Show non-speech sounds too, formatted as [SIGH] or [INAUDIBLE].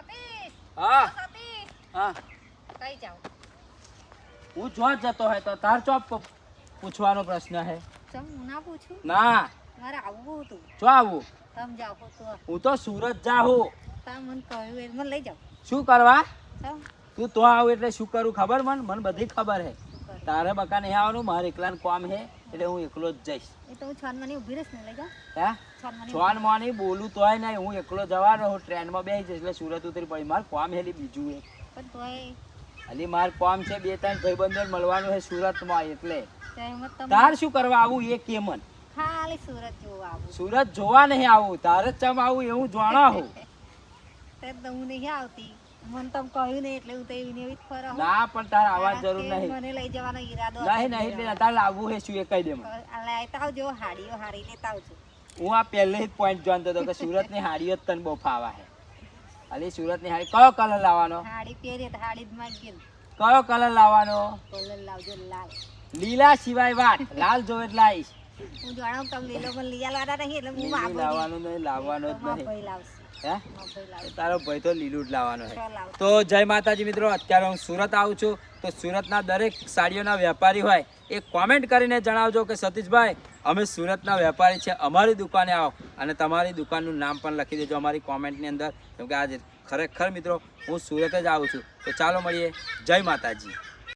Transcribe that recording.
સતીશ! હા. સતીશ! હા. કઈ જાઓ? હું જો જ જતો હોય તો તાર ચોપ પૂછવાનો પ્રશ્ન હે. હું ના પૂછું? ના. મારે આવવું હતું. જો આવું? તમે હું તો. સુરત જાઉં મને કહ્યું એ મને લઈ જાવ શું કરવા? તું તો આવું એટલે શું કરું ખબર મન? મને બધી ખબર હે? તારે બકા નહીં આવવાનું મારે એકલાને કામ હે એટલે હું એકલો જ જઈશ. એ તો હું છ મને ઊભી રહીશ ને લઈ જાઓ હે? છ મને બોલું તોય નહીં હું એકલો જવાનો હું ટ્રેનમાં બેસી જઈશ એટલે સુરત ઉતરી પડી મારે કામ હેલી બીજું હે પણ તોય માર કામ છે બે ત્રણ ભાઈબંધો મળવાનું હે સુરતમાં એટલે. તાર શું કરવા આવું એ કે મન? ખાલી સુરત જોવા આવું. સુરત જોવા નહીં આવું તારે ચમ આવું એવું જાણો હું. [LAUGHS] હું નહીં આવતી. મને તમે કહ્યું નહીં એટલે હું તો એવી એવી ફરો ના પણ તારે આવવા જરૂર નહીં. મને લઈ જવાનો ઈરાદો નહીં નહીં એટલે તારે લાવવું હે શું એ કહી દે મને. લાવતા આવજો હાડીઓ હારી લેતા આવજો. હું આ પહેલે જ પોઈન્ટ જાણતો હતો કે સુરતની હાડીઓ જ તને બહુ ફાવા હે. અલી સુરતની હાડી કયો કલર લાવવાનો? હાડી પહેરીએ તો હાડી જ કયો કલર લાવવાનો? કલર લાવજો લાલ. લીલા સિવાય વાત. લાલ જોવે આવીશ હું જાણો તમે લીલો પણ લઈ આલવાના નહીં એટલે હું વાપરું લાવવાનું નહીં લાવવાનો જ નહીં. ભાઈ હે? તારો ભાઈ તો લીલું જ લાવવાનો છે. તો જય માતાજી મિત્રો અત્યારે હું સુરત આવું છું. તો સુરતના દરેક સાડીઓના વેપારી હોય એ કોમેન્ટ કરીને જણાવજો કે સતીશભાઈ અમે સુરતના વેપારી છે અમારી દુકાને આવો. અને તમારી દુકાનનું નામ પણ લખી દેજો અમારી કોમેન્ટની અંદર. કેમ કે આજે ખરેખર મિત્રો હું સુરત જ આવું છું. તો ચાલો મળીએ. જય માતાજી.